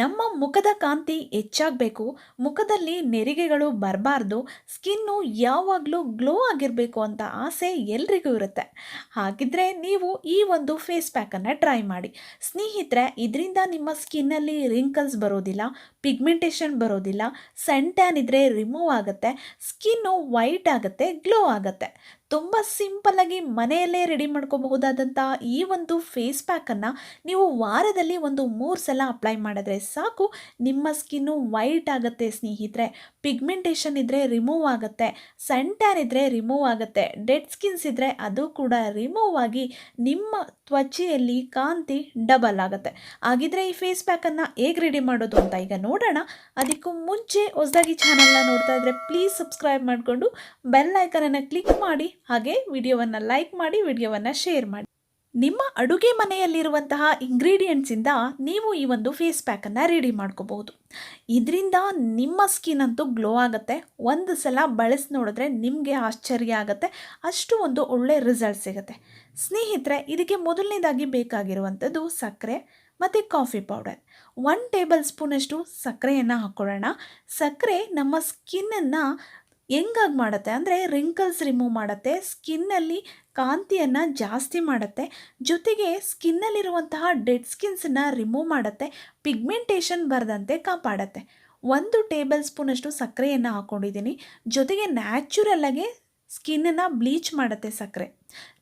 ನಮ್ಮ ಮುಖದ ಕಾಂತಿ ಹೆಚ್ಚಾಗಬೇಕು, ಮುಖದಲ್ಲಿ ನೆರಿಗೆಗಳು ಬರಬಾರ್ದು, ಸ್ಕಿನ್ನು ಯಾವಾಗಲೂ ಗ್ಲೋ ಆಗಿರಬೇಕು ಅಂತ ಆಸೆ ಎಲ್ರಿಗೂ ಇರುತ್ತೆ. ಹಾಗಿದ್ರೆ ನೀವು ಈ ಒಂದು ಫೇಸ್ ಪ್ಯಾಕನ್ನು ಟ್ರೈ ಮಾಡಿ. ಸ್ನೇಹಿತರೆ, ಇದರಿಂದ ನಿಮ್ಮ ಸ್ಕಿನ್ನಲ್ಲಿ ರಿಂಕಲ್ಸ್ ಬರೋದಿಲ್ಲ, ಪಿಗ್ಮೆಂಟೇಷನ್ ಬರೋದಿಲ್ಲ ಸನ್ ಟ್ಯಾನ್ ಇದ್ದರೆ ರಿಮೂವ್ ಆಗುತ್ತೆ, ಸ್ಕಿನ್ನು ವೈಟ್ ಆಗುತ್ತೆ, ಗ್ಲೋ ಆಗುತ್ತೆ. ತುಂಬ ಸಿಂಪಲ್ಲಾಗಿ ಮನೆಯಲ್ಲೇ ರೆಡಿ ಮಾಡ್ಕೋಬಹುದಾದಂಥ ಈ ಒಂದು ಫೇಸ್ ಪ್ಯಾಕನ್ನು ನೀವು ವಾರದಲ್ಲಿ ಒಂದು ಮೂರು ಸಲ ಅಪ್ಲೈ ಮಾಡಿದ್ರೆ ಸಾಕು. ನಿಮ್ಮ ಸ್ಕಿನ್ನು ವೈಟ್ ಆಗುತ್ತೆ ಸ್ನೇಹಿತರೆ. ಪಿಗ್ಮೆಂಟೇಷನ್ ಇದ್ದರೆ ರಿಮೂವ್ ಆಗುತ್ತೆ. ಸನ್ ಟ್ಯಾನ್ ಇದ್ದರೆ ರಿಮೂವ್ ಆಗುತ್ತೆ. ಡೆಡ್ ಸ್ಕಿನ್ಸ್ ಇದ್ದರೆ ಅದು ಕೂಡ ರಿಮೂವ್ ಆಗಿ ನಿಮ್ಮ ತ್ವಚೆಯಲ್ಲಿ ಕಾಂತಿ ಡಬಲ್ ಆಗುತ್ತೆ. ಹಾಗಿದ್ರೆ ಈ ಫೇಸ್ ಪ್ಯಾಕನ್ನು ಹೇಗೆ ರೆಡಿ ಮಾಡೋದು ಅಂತ ಈಗ ನೋಡೋಣ. ಅದಕ್ಕೂ ಮುಂಚೆ ಹೊಸದಾಗಿ ಚಾನಲ್ನ ನೋಡ್ತಾ ಇದ್ದರೆ ಪ್ಲೀಸ್ ಸಬ್ಸ್ಕ್ರೈಬ್ ಮಾಡಿಕೊಂಡು ಬೆಲ್ ಐಕನನ್ನು ಕ್ಲಿಕ್ ಮಾಡಿ. ಹಾಗೆ ವಿಡಿಯೋವನ್ನು ಲೈಕ್ ಮಾಡಿ, ವಿಡಿಯೋವನ್ನು ಶೇರ್ ಮಾಡಿ. ನಿಮ್ಮ ಅಡುಗೆ ಮನೆಯಲ್ಲಿರುವಂತಹ ಇಂಗ್ರೀಡಿಯೆಂಟ್ಸಿಂದ ನೀವು ಈ ಒಂದು ಫೇಸ್ ಪ್ಯಾಕನ್ನು ರೆಡಿ ಮಾಡ್ಕೋಬಹುದು. ಇದರಿಂದ ನಿಮ್ಮ ಸ್ಕಿನ್ ಅಂತೂ ಗ್ಲೋ ಆಗುತ್ತೆ. ಒಂದು ಸಲ ಬಳಸಿ ನೋಡಿದ್ರೆ ನಿಮಗೆ ಆಶ್ಚರ್ಯ ಆಗುತ್ತೆ. ಅಷ್ಟು ಒಂದು ಒಳ್ಳೆ ರಿಸಲ್ಟ್ ಸಿಗುತ್ತೆ. ಸ್ನೇಹಿತರೆ, ಇದಕ್ಕೆ ಮೊದಲನೇದಾಗಿ ಬೇಕಾಗಿರುವಂಥದ್ದು ಸಕ್ಕರೆ ಮತ್ತು ಕಾಫಿ ಪೌಡರ್ ಒನ್ ಟೇಬಲ್ ಸ್ಪೂನಷ್ಟು ಸಕ್ಕರೆಯನ್ನು ಹಾಕ್ಕೊಳ್ಳೋಣ ಸಕ್ಕರೆ ನಮ್ಮ ಸ್ಕಿನ್ನನ್ನು ಹೆಂಗಾಗಿ ಮಾಡುತ್ತೆ ಅಂದರೆ ರಿಂಕಲ್ಸ್ ರಿಮೂವ್ ಮಾಡುತ್ತೆ, ಸ್ಕಿನ್ನಲ್ಲಿ ಕಾಂತಿಯನ್ನು ಜಾಸ್ತಿ ಮಾಡುತ್ತೆ, ಜೊತೆಗೆ ಸ್ಕಿನ್ನಲ್ಲಿರುವಂತಹ ಡೆಡ್ ಸ್ಕಿನ್ಸನ್ನು ರಿಮೂವ್ ಮಾಡುತ್ತೆ ಪಿಗ್ಮೆಂಟೇಷನ್ ಬರದಂತೆ ಕಾಪಾಡುತ್ತೆ. ಒಂದು ಟೇಬಲ್ ಸ್ಪೂನಷ್ಟು ಸಕ್ಕರೆಯನ್ನು ಹಾಕ್ಕೊಂಡಿದ್ದೀನಿ ಜೊತೆಗೆ ನ್ಯಾಚುರಲ್ಲಾಗೆ ಸ್ಕಿನ್ನನ್ನು ಬ್ಲೀಚ್ ಮಾಡುತ್ತೆ ಸಕ್ಕರೆ.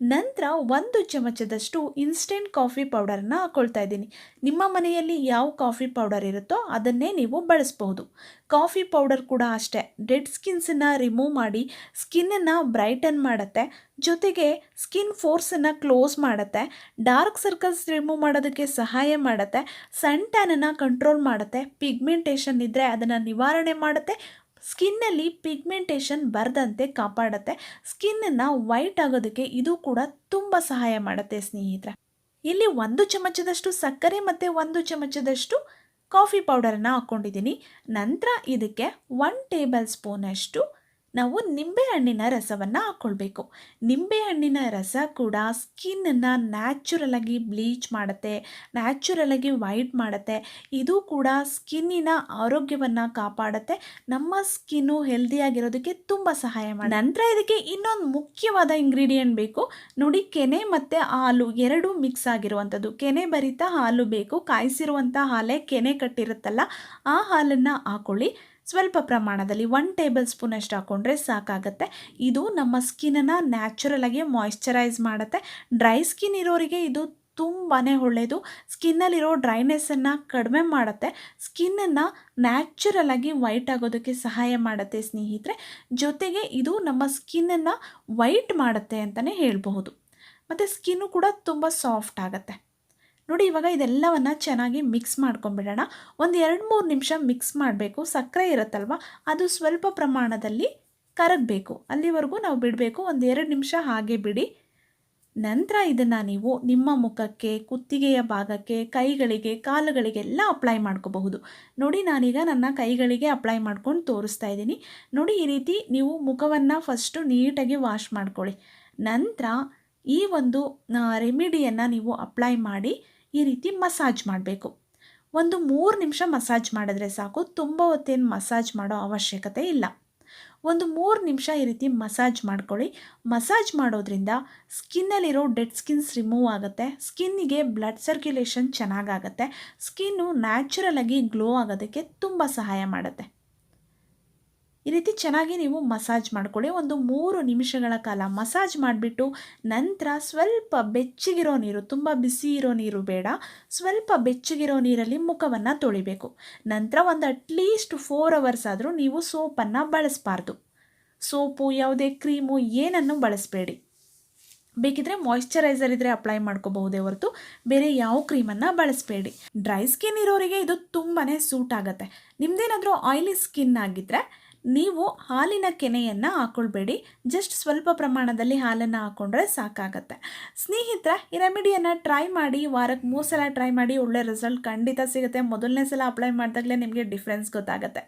ನಂತರ ಒಂದು ಚಮಚದಷ್ಟು ಇನ್ಸ್ಟೆಂಟ್ ಕಾಫಿ ಪೌಡರನ್ನು ಹಾಕ್ಕೊಳ್ತಾ ಇದ್ದೀನಿ. ನಿಮ್ಮ ಮನೆಯಲ್ಲಿ ಯಾವ ಕಾಫಿ ಪೌಡರ್ ಇರುತ್ತೋ ಅದನ್ನೇ ನೀವು ಬಳಸ್ಬಹುದು. ಕಾಫಿ ಪೌಡರ್ ಕೂಡ ಅಷ್ಟೇ. ಡೆಡ್ ಸ್ಕಿನ್ಸನ್ನು ರಿಮೂವ್ ಮಾಡಿ ಸ್ಕಿನ್ನನ್ನು ಬ್ರೈಟನ್ ಮಾಡುತ್ತೆ. ಜೊತೆಗೆ ಸ್ಕಿನ್ ಫೋರ್ಸನ್ನು ಕ್ಲೋಸ್ ಮಾಡುತ್ತೆ. ಡಾರ್ಕ್ ಸರ್ಕಲ್ಸ್ ರಿಮೂವ್ ಮಾಡೋದಕ್ಕೆ ಸಹಾಯ ಮಾಡುತ್ತೆ. ಸನ್ ಟ್ಯಾನನ್ನು ಕಂಟ್ರೋಲ್ ಮಾಡುತ್ತೆ. ಪಿಗ್ಮೆಂಟೇಷನ್ ಇದ್ದರೆ ಅದನ್ನು ನಿವಾರಣೆ ಮಾಡುತ್ತೆ. ಸ್ಕಿನ್ನಲ್ಲಿ ಪಿಗ್ಮೆಂಟೇಷನ್ ಬರದಂತೆ ಕಾಪಾಡುತ್ತೆ. ಸ್ಕಿನ್ನನ್ನು ವೈಟ್ ಆಗೋದಕ್ಕೆ ಇದು ಕೂಡ ತುಂಬ ಸಹಾಯ ಮಾಡುತ್ತೆ ಸ್ನೇಹಿತರೆ. ಇಲ್ಲಿ ಒಂದು ಚಮಚದಷ್ಟು ಸಕ್ಕರೆ ಮತ್ತು ಒಂದು ಚಮಚದಷ್ಟು ಕಾಫಿ ಪೌಡರನ್ನು ಹಾಕ್ಕೊಂಡಿದ್ದೀನಿ ನಂತರ ಇದಕ್ಕೆ ಒನ್ ಟೇಬಲ್ ಸ್ಪೂನಷ್ಟು ನಾವು ನಿಂಬೆಹಣ್ಣಿನ ರಸವನ್ನು ಹಾಕ್ಕೊಳ್ಬೇಕು ನಿಂಬೆಹಣ್ಣಿನ ರಸ ಕೂಡ ಸ್ಕಿನ್ನನ್ನು ನ್ಯಾಚುರಲಾಗಿ ಬ್ಲೀಚ್ ಮಾಡುತ್ತೆ ನ್ಯಾಚುರಲಾಗಿ ವೈಟ್ ಮಾಡುತ್ತೆ. ಇದು ಕೂಡ ಸ್ಕಿನ್ನಿನ ಆರೋಗ್ಯವನ್ನು ಕಾಪಾಡುತ್ತೆ. ನಮ್ಮ ಸ್ಕಿನ್ನು ಹೆಲ್ದಿಯಾಗಿರೋದಕ್ಕೆ ತುಂಬ ಸಹಾಯ ಮಾಡಿ ನಂತರ ಇದಕ್ಕೆ ಇನ್ನೊಂದು ಮುಖ್ಯವಾದ ಇಂಗ್ರೀಡಿಯೆಂಟ್ ಬೇಕು. ನೋಡಿ, ಕೆನೆ ಮತ್ತು ಹಾಲು ಎರಡೂ ಮಿಕ್ಸ್ ಆಗಿರುವಂಥದ್ದು ಕೆನೆ ಭರಿತ ಹಾಲು ಬೇಕು. ಕಾಯಿಸಿರುವಂಥ ಹಾಲೇ ಕೆನೆ ಕಟ್ಟಿರುತ್ತಲ್ಲ, ಆ ಹಾಲನ್ನು ಹಾಕೊಳ್ಳಿ. ಸ್ವಲ್ಪ ಪ್ರಮಾಣದಲ್ಲಿ ಒನ್ ಟೇಬಲ್ ಸ್ಪೂನಷ್ಟು ಹಾಕ್ಕೊಂಡ್ರೆ ಸಾಕಾಗುತ್ತೆ. ಇದು ನಮ್ಮ ಸ್ಕಿನ್ನನ್ನು ನ್ಯಾಚುರಲಾಗಿ ಮಾಯಿಶ್ಚರೈಸ್ ಮಾಡುತ್ತೆ. ಡ್ರೈ ಸ್ಕಿನ್ ಇರೋರಿಗೆ ಇದು ತುಂಬಾ ಒಳ್ಳೆಯದು ಸ್ಕಿನ್ನಲ್ಲಿರೋ ಡ್ರೈನೆಸ್ಸನ್ನು ಕಡಿಮೆ ಮಾಡುತ್ತೆ. ಸ್ಕಿನ್ನನ್ನು ನ್ಯಾಚುರಲಾಗಿ ವೈಟ್ ಆಗೋದಕ್ಕೆ ಸಹಾಯ ಮಾಡುತ್ತೆ ಸ್ನೇಹಿತರೆ. ಜೊತೆಗೆ ಇದು ನಮ್ಮ ಸ್ಕಿನ್ನನ್ನು ವೈಟ್ ಮಾಡುತ್ತೆ ಅಂತಲೇ ಹೇಳಬಹುದು. ಮತ್ತು ಸ್ಕಿನ್ನು ಕೂಡ ತುಂಬ ಸಾಫ್ಟ್ ಆಗುತ್ತೆ. ನೋಡಿ, ಇವಾಗ ಇದೆಲ್ಲವನ್ನು ಚೆನ್ನಾಗಿ ಮಿಕ್ಸ್ ಮಾಡ್ಕೊಂಬಿಡೋಣ. ಒಂದು ಎರಡು ಮೂರು ನಿಮಿಷ ಮಿಕ್ಸ್ ಮಾಡಬೇಕು. ಸಕ್ಕರೆ ಇರುತ್ತಲ್ವ? ಅದು ಸ್ವಲ್ಪ ಪ್ರಮಾಣದಲ್ಲಿ ಕರಗಬೇಕು. ಅಲ್ಲಿವರೆಗೂ ನಾವು ಬಿಡಬೇಕು. ಒಂದು ಎರಡು ನಿಮಿಷ ಹಾಗೆ ಬಿಡಿ. ನಂತರ ಇದನ್ನು ನೀವು ನಿಮ್ಮ ಮುಖಕ್ಕೆ, ಕುತ್ತಿಗೆಯ ಭಾಗಕ್ಕೆ, ಕೈಗಳಿಗೆ ಕಾಲುಗಳಿಗೆಲ್ಲ ಅಪ್ಲೈ ಮಾಡ್ಕೋಬಹುದು. ನೋಡಿ, ನಾನೀಗ ನನ್ನ ಕೈಗಳಿಗೆ ಅಪ್ಲೈ ಮಾಡ್ಕೊಂಡು ತೋರಿಸ್ತಾ ಇದ್ದೀನಿ. ನೋಡಿ, ಈ ರೀತಿ ನೀವು ಮುಖವನ್ನು ಫಸ್ಟು ನೀಟಾಗಿ ವಾಶ್ ಮಾಡ್ಕೊಳ್ಳಿ. ನಂತರ ಈ ಒಂದು ರೆಮಿಡಿಯನ್ನು ನೀವು ಅಪ್ಲೈ ಮಾಡಿ. ಈ ರೀತಿ ಮಸಾಜ್ ಮಾಡಬೇಕು. ಒಂದು ಮೂರು ನಿಮಿಷ ಮಸಾಜ್ ಮಾಡಿದ್ರೆ ಸಾಕು. ತುಂಬ ಹೊತ್ತೇನು ಮಸಾಜ್ ಮಾಡೋ ಅವಶ್ಯಕತೆ ಇಲ್ಲ. ಒಂದು ಮೂರು ನಿಮಿಷ ಈ ರೀತಿ ಮಸಾಜ್ ಮಾಡ್ಕೊಳ್ಳಿ. ಮಸಾಜ್ ಮಾಡೋದ್ರಿಂದ ಸ್ಕಿನ್ನಲ್ಲಿರೋ ಡೆಡ್ ಸ್ಕಿನ್ಸ್ ರಿಮೂವ್ ಆಗುತ್ತೆ. ಸ್ಕಿನ್ನಿಗೆ ಬ್ಲಡ್ ಸರ್ಕ್ಯುಲೇಷನ್ ಚೆನ್ನಾಗಾಗತ್ತೆ. ಸ್ಕಿನ್ನು ನ್ಯಾಚುರಲಾಗಿ ಗ್ಲೋ ಆಗೋದಕ್ಕೆ ತುಂಬ ಸಹಾಯ ಮಾಡುತ್ತೆ. ಈ ರೀತಿ ಚೆನ್ನಾಗಿ ನೀವು ಮಸಾಜ್ ಮಾಡ್ಕೊಳ್ಳಿ. ಒಂದು ಮೂರು ನಿಮಿಷಗಳ ಕಾಲ ಮಸಾಜ್ ಮಾಡಿಬಿಟ್ಟು ನಂತರ ಸ್ವಲ್ಪ ಬೆಚ್ಚಗಿರೋ ನೀರು, ತುಂಬ ಬಿಸಿ ಇರೋ ನೀರು ಬೇಡ. ಸ್ವಲ್ಪ ಬೆಚ್ಚಗಿರೋ ನೀರಲ್ಲಿ ಮುಖವನ್ನು ತೊಳಿಬೇಕು. ನಂತರ ಒಂದು ಅಟ್ಲೀಸ್ಟ್ ಫೋರ್ ಅವರ್ಸ್ ಆದರೂ ನೀವು ಸೋಪನ್ನು ಬಳಸಬಾರ್ದು. ಸೋಪು, ಯಾವುದೇ ಕ್ರೀಮು ಏನನ್ನು ಬಳಸಬೇಡಿ. ಬೇಕಿದ್ರೆ ಮಾಯಿಶ್ಚರೈಸರ್ ಇದ್ದರೆ ಅಪ್ಲೈ ಮಾಡ್ಕೋಬಹುದೇ ಹೊರತು ಬೇರೆ ಯಾವ ಕ್ರೀಮನ್ನು ಬಳಸಬೇಡಿ. ಡ್ರೈ ಸ್ಕಿನ್ ಇರೋರಿಗೆ ಇದು ತುಂಬಾ ಸೂಟ್ ಆಗುತ್ತೆ. ನಿಮ್ಮದೇನಾದರೂ ಆಯಿಲಿ ಸ್ಕಿನ್ ಆಗಿದ್ದರೆ ನೀವು ಹಾಲಿನ ಕೆನೆಯನ್ನು ಹಾಕೊಳ್ಬೇಡಿ. ಜಸ್ಟ್ ಸ್ವಲ್ಪ ಪ್ರಮಾಣದಲ್ಲಿ ಹಾಲನ್ನು ಹಾಕ್ಕೊಂಡ್ರೆ ಸಾಕಾಗತ್ತೆ. ಸ್ನೇಹಿತರೆ, ಈ ರೆಮಿಡಿಯನ್ನು ಟ್ರೈ ಮಾಡಿ ವಾರಕ್ಕೆ ಮೂರು ಸಲ ಟ್ರೈ ಮಾಡಿ ಒಳ್ಳೆ ರಿಸಲ್ಟ್ ಖಂಡಿತ ಸಿಗುತ್ತೆ. ಮೊದಲನೇ ಸಲ ಅಪ್ಲೈ ಮಾಡಿದಾಗಲೇ ನಿಮಗೆ ಡಿಫ್ರೆನ್ಸ್ ಗೊತ್ತಾಗುತ್ತೆ.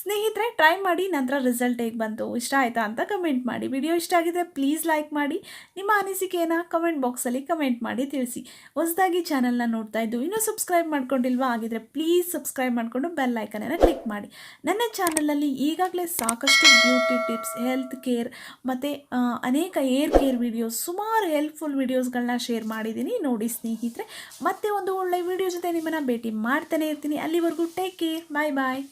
ಸ್ನೇಹಿತರೆ ಟ್ರೈ ಮಾಡಿ, ನಂತರ ರಿಸಲ್ಟ್ ಹೇಗೆ ಬಂತು, ಇಷ್ಟ ಆಯಿತಾ ಅಂತ ಕಮೆಂಟ್ ಮಾಡಿ. ವಿಡಿಯೋ ಇಷ್ಟ ಆಗಿದೆ ಪ್ಲೀಸ್ ಲೈಕ್ ಮಾಡಿ. ನಿಮ್ಮ ಅನಿಸಿಕೆಯನ್ನು ಕಮೆಂಟ್ ಬಾಕ್ಸಲ್ಲಿ ಕಮೆಂಟ್ ಮಾಡಿ ತಿಳಿಸಿ. ಹೊಸದಾಗಿ ಚಾನಲ್ನ ನೋಡ್ತಾ ಇದ್ದು ಇನ್ನೂ ಸಬ್ಸ್ಕ್ರೈಬ್ ಮಾಡ್ಕೊಂಡಿಲ್ವಾ ಆಗಿದ್ರೆ ಪ್ಲೀಸ್ ಸಬ್ಸ್ಕ್ರೈಬ್ ಮಾಡಿಕೊಂಡು ಬೆಲ್ ಐಕನನ್ನು ಕ್ಲಿಕ್ ಮಾಡಿ. ನನ್ನ ಚಾನಲಲ್ಲಿ ಈಗಾಗಲೇ ಸಾಕಷ್ಟು ಬ್ಯೂಟಿ ಟಿಪ್ಸ್ ಹೆಲ್ತ್ ಕೇರ್ ಮತ್ತು ಅನೇಕ ಏರ್ ಕೇರ್ ವಿಡಿಯೋಸ್ ಸುಮಾರು ಹೆಲ್ಪ್ಫುಲ್ ವಿಡಿಯೋಸ್ಗಳನ್ನ ಶೇರ್ ಮಾಡಿದ್ದೀನಿ. ನೋಡಿ ಸ್ನೇಹಿತರೆ, ಮತ್ತೆ ಒಂದು ಒಳ್ಳೆ ವಿಡಿಯೋ ಜೊತೆ ನಿಮ್ಮನ್ನು ಭೇಟಿ ಮಾಡ್ತಾನೆ ಇರ್ತೀನಿ. ಅಲ್ಲಿವರೆಗೂ ಟೇಕ್ ಕೇರ್ ಬಾಯ್ ಬಾಯ್